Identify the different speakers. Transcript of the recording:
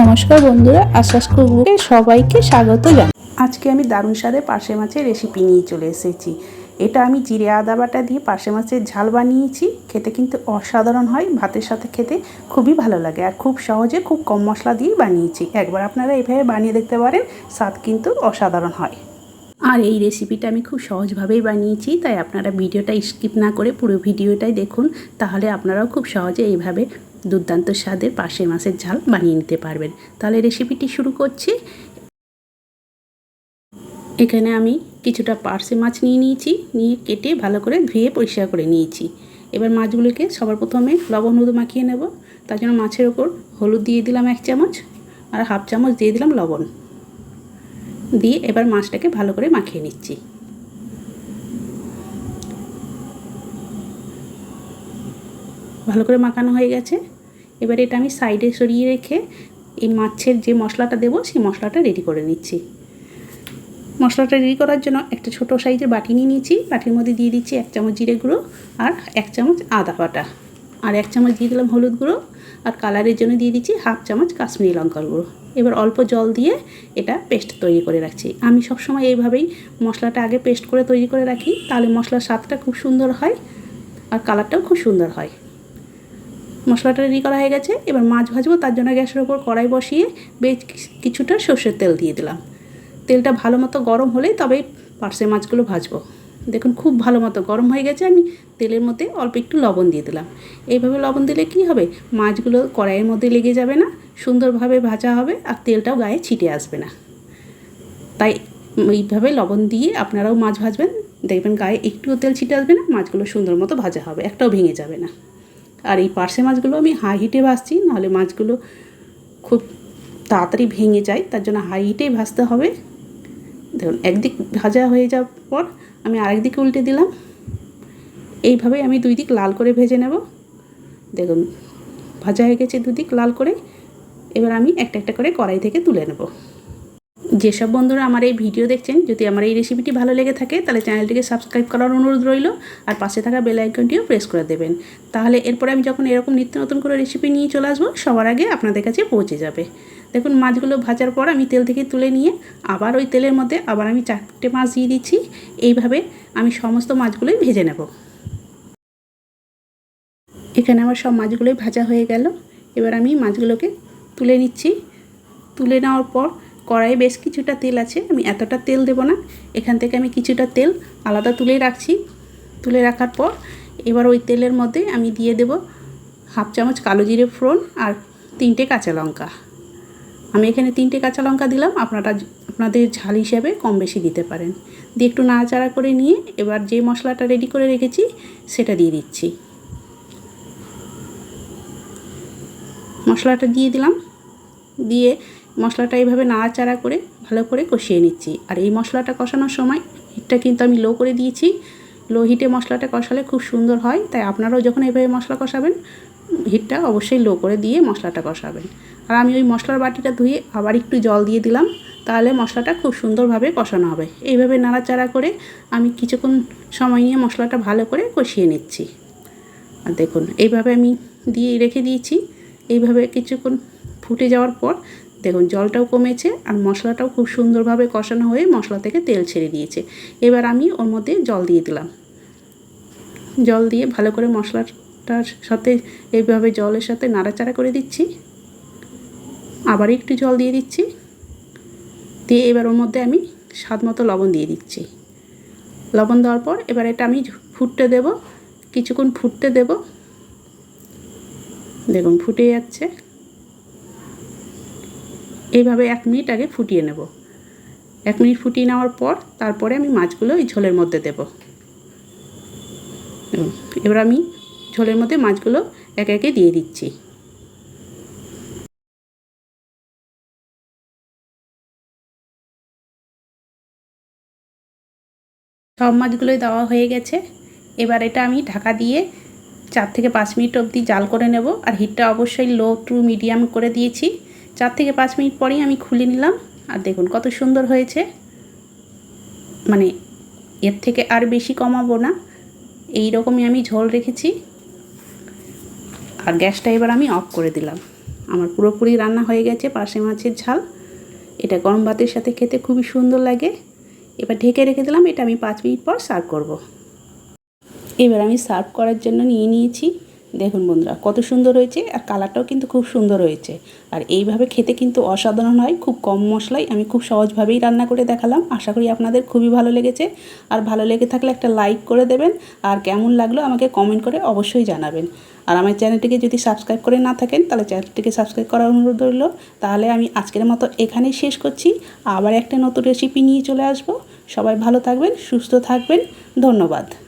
Speaker 1: নমস্কার বন্ধুরা আশ্বাস কুকুরকে সবাইকে স্বাগত জানাই। আজকে আমি দারুণ স্বাদে পার্শে মাছের রেসিপি নিয়ে চলে এসেছি। এটা আমি জিরে আদা বাটা দিয়ে পার্শে মাছের ঝাল বানিয়েছি। খেতে কিন্তু অসাধারণ হয়, ভাতের সাথে খেতে খুবই ভালো লাগে আর খুব সহজে খুব কম মশলা দিয়ে বানিয়েছি। একবার আপনারা এইভাবে বানিয়ে দেখতে পারেন, স্বাদ কিন্তু অসাধারণ হয়। আর এই রেসিপিটা আমি খুব সহজভাবেই বানিয়েছি, তাই আপনারা ভিডিওটা স্কিপ না করে পুরো ভিডিওটাই দেখুন, তাহলে আপনারাও খুব সহজে এইভাবে দুর্দান্ত স্বাদের পাশে মাছের ঝাল বানিয়ে নিতে পারবেন। তাহলে রেসিপিটি শুরু করছি। এখানে আমি কিছুটা পার্সে মাছ নিয়ে নিয়েছি, নিয়ে কেটে ভালো করে ধুয়ে পরিষ্কার করে নিয়েছি। এবার মাছগুলোকে সবার প্রথমে লবণ হলুদ মাখিয়ে নেব। তার জন্য মাছের ওপর হলুদ দিয়ে দিলাম এক চামচ আর হাফ চামচ দিয়ে দিলাম লবণ। দিয়ে এবার মাছটাকে ভালো করে মাখিয়ে নিচ্ছি। ভালো করে মাখানো হয়ে গেছে। এবার এটা আমি সাইডে সরিয়ে রেখে এই মাছের যে মশলাটা দেবো, সেই মশলাটা রেডি করে নিচ্ছি। মশলাটা রেডি করার জন্য একটা ছোট সাইজের বাটি নিয়ে নিয়েছি। বাটির মধ্যে দিয়ে দিচ্ছি এক চামচ জিরে গুঁড়ো আর এক চামচ আদা বাটা। আর এক চামচ দিয়ে দিলাম হলুদ গুঁড়ো আর কালারের জন্য দিয়ে দিচ্ছি হাফ চামচ কাশ্মীরি লঙ্কার গুঁড়ো। এবার অল্প জল দিয়ে এটা পেস্ট তৈরি করে রাখছি। আমি সবসময় এইভাবেই মশলাটা আগে পেস্ট করে তৈরি করে রাখি, তাহলে মশলার স্বাদটা খুব সুন্দর হয় আর কালারটাও খুব সুন্দর হয়। মশলাটা রেডি করা হয়ে গেছে। এবার মাছ ভাজবো, তার জন্য গ্যাসের ওপর কড়াই বসিয়ে বেশ কিছুটা সর্ষের তেল দিয়ে দিলাম। তেলটা ভালো মতো গরম হলেই তবে পার্সে মাছগুলো ভাজবো। দেখুন, খুব ভালো মতো গরম হয়ে গেছে, আমি তেলের মধ্যে অল্প একটু লবণ দিয়ে দিলাম। এইভাবে লবণ দিলে কি হবে? মাছগুলো কড়াইয়ের মধ্যে লেগে যাবে না, সুন্দরভাবে ভাজা হবে আর তেলটাও গায়ে ছিটে আসবে না। তাই এইভাবে লবণ দিয়ে আপনারাও মাছ ভাজবেন, দেখবেন গায়ে একটুও তেল ছিটে আসবে না, মাছগুলো সুন্দর মতো ভাজা হবে, একটাও ভেঙে যাবে না। আর এই পার্সে মাছগুলো আমি হাই হিটে ভাজছি, নাহলে মাছগুলো খুব তাড়াতাড়ি ভেঙে যায়, তার জন্য হাই হিটেই ভাজতে হবে। দেখুন, একদিক ভাজা হয়ে যাওয়ার পর আমি আরেক দিকে উল্টে দিলাম। এইভাবে আমি দুই দিক লাল করে ভেজে নেব। দেখুন, ভাজা হয়ে গেছে দুদিক লাল করে। এবার আমি একটা একটা করে কড়াই থেকে তুলে নেব। যেসব বন্ধুরা আমার এই ভিডিও দেখছেন, যদি আমার এই রেসিপিটি ভালো লেগে থাকে, তাহলে চ্যানেলটিকে সাবস্ক্রাইব করার অনুরোধ রইল আর পাশে থাকা বেল আইকনটিও প্রেস করে দেবেন। তাহলে এরপরে আমি যখন এরকম নিত্য নতুন করে রেসিপি নিয়ে চলে আসব, সবার আগে আপনাদের কাছে পৌঁছে যাবে। দেখুন, মাছগুলো ভাজার পর আমি তেল থেকে তুলে নিয়ে আবার ওই তেলের মধ্যে আবার আমি চারটে মাছ দিয়ে দিচ্ছি। এইভাবে আমি সমস্ত মাছগুলোই ভেজে নেব। এখানে আমার সব মাছগুলোই ভাজা হয়ে গেল। এবার আমি মাছগুলোকে তুলে নিচ্ছি। তুলে নেওয়ার পর কড়াইয়ে বেশ কিছুটা তেল আছে, আমি এতটা তেল দেব না। এখান থেকে আমি কিছুটা তেল আলাদা তুলে রাখছি। তুলে রাখার পর এবার ওই তেলের মধ্যে আমি দিয়ে দেব হাফ চামচ কালো জিরে ফোড়ন আর তিনটে কাঁচা লঙ্কা। আমি এখানে তিনটে কাঁচা লঙ্কা দিলাম, আপনারা আপনাদের ঝাল হিসাবে কম বেশি দিতে পারেন। দিয়ে একটু নাড়াচাড়া করে নিয়ে এবার যে মশলাটা রেডি করে রেখেছি, সেটা দিয়ে দিচ্ছি। মশলাটা দিয়ে দিলাম। দিয়ে মশলাটা এইভাবে নাড়াচাড়া করে ভালো করে কষিয়ে নিচ্ছি। আর এই মশলাটা কষানোর সময় হিটটা কিন্তু আমি লো করে দিয়েছি। লো হিটে মশলাটা কষালে খুব সুন্দর হয়, তাই আপনারাও যখন এইভাবে মশলা কষাবেন হিটটা অবশ্যই লো করে দিয়ে মশলাটা কষাবেন। আর আমি ওই মশলার বাটিটা ধুয়ে আবার একটু জল দিয়ে দিলাম, তাহলে মশলাটা খুব সুন্দরভাবে কষানো হবে। এইভাবে নাড়াচাড়া করে আমি কিছুক্ষণ সময় নিয়ে মশলাটা ভালো করে কষিয়ে নিচ্ছি। আর দেখুন, এইভাবে আমি দিয়ে রেখে দিয়েছি। এইভাবে কিছুক্ষণ ফুটে যাওয়ার পর দেখুন, জলটাও কমেছে আর মশলাটাও খুব সুন্দরভাবে কষানো হয়ে মশলা থেকে তেল ছেড়ে দিয়েছে। এবার আমি ওর মধ্যে জল দিয়ে দিলাম। জল দিয়ে ভালো করে মশলাটার সাথে এইভাবে জলের সাথে নাড়াচাড়া করে দিচ্ছি। আবার একটু জল দিয়ে দিচ্ছি। দিয়ে এবার ওর মধ্যে আমি স্বাদ মতো লবণ দিয়ে দিচ্ছি। লবণ দেওয়ার পর এবার এটা আমি ফুটতে দেব, কিছুক্ষণ ফুটতে দেব। দেখুন, ফুটে যাচ্ছে। এইভাবে এক মিনিট আগে ফুটিয়ে নেব। এক মিনিট ফুটিয়ে নেওয়ার পর তারপরে আমি মাছগুলো এই ঝোলের মধ্যে দেব। এবার আমি ঝোলের মধ্যে মাছগুলো একে একে দিয়ে দিচ্ছি। সব মাছগুলোই দেওয়া হয়ে গেছে। এবার এটা আমি ঢাকা দিয়ে চার থেকে পাঁচ মিনিট অবধি জাল করে নেব। আর হিটটা অবশ্যই লো টু মিডিয়াম করে দিয়েছি। চার থেকে পাঁচ মিনিট পরেই আমি খুলে নিলাম। আর দেখুন কত সুন্দর হয়েছে। মানে এর থেকে আর বেশি কমাবো না। এই রকমই আমি ঝোল রেখেছি। আর গ্যাসটা এবার আমি অফ করে দিলাম। আমার পুরোপুরি রান্না হয়ে গেছে পার্শে মাছের ঝাল। এটা গরম ভাতের সাথে খেতে খুবই সুন্দর লাগে। এবার ঢেকে রেখে দিলাম। এটা আমি পাঁচ মিনিট পর সার্ভ করব। এবার আমি সার্ভ করার জন্য নিয়ে নিয়েছি দেখুন বন্ধুরা, কত সুন্দর হয়েছে আর কালারটাও কিন্তু খুব সুন্দর হয়েছে। আর এইভাবে খেতে কিন্তু অসাধারণ হয়, খুব কম মশলায় আমি খুব সহজভাবেই রান্না করে দেখালাম। আশা করি আপনাদের খুবই ভালো লেগেছে। আর ভালো লেগে থাকলে একটা লাইক করে দেবেন। আর কেমন লাগল আমাকে কমেন্ট করে অবশ্যই জানাবেন। আর আমার চ্যানেলটিকে যদি সাবস্ক্রাইব করে না থাকেন, তাহলে চ্যানেলটিকে সাবস্ক্রাইব করার অনুরোধ রইল। তাহলে আমি আজকের মতো এখানেই শেষ করছি। আবার একটা নতুন রেসিপি নিয়ে চলে আসব। সবাই ভালো থাকবেন, সুস্থ থাকবেন। ধন্যবাদ।